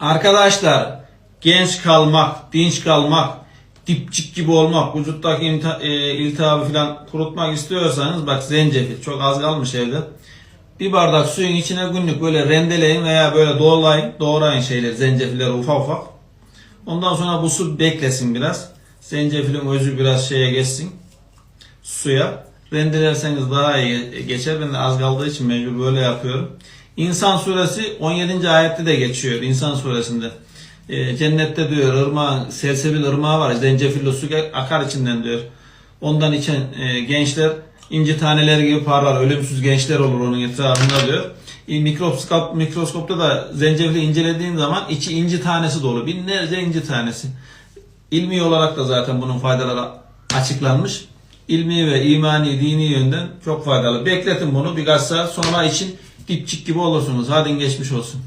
Arkadaşlar genç kalmak, dinç kalmak, dipçik gibi olmak, vücuttaki e, iltihabı falan kurutmak istiyorsanız bak zencefil çok az kalmış evde. Bir bardak suyun içine günlük böyle rendeleyin veya böyle doğrayın, doğrayın şeyleri, zencefilleri ufak ufak. Ondan sonra bu su beklesin biraz. Zencefilin özü biraz şeye geçsin. Suya. Rendelerseniz daha iyi geçer. Ben de az kaldığı için mecbur böyle yapıyorum. İnsan suresi 17. ayette de geçiyor. İnsan suresinde. Ee, cennette diyor ırmağı, selsebil ırmağı var. Zencefilli su akar içinden diyor. Ondan içen e, gençler inci taneleri gibi parlar. Ölümsüz gençler olur onun etrafında diyor. E, Mikroskop, mikroskopta da zencefili incelediğin zaman içi inci tanesi dolu. Binlerce inci tanesi. İlmi olarak da zaten bunun faydaları açıklanmış. İlmi ve imani, dini yönden çok faydalı. Bekletin bunu birkaç saat sonra için dipçik gibi olursunuz. Hadi geçmiş olsun.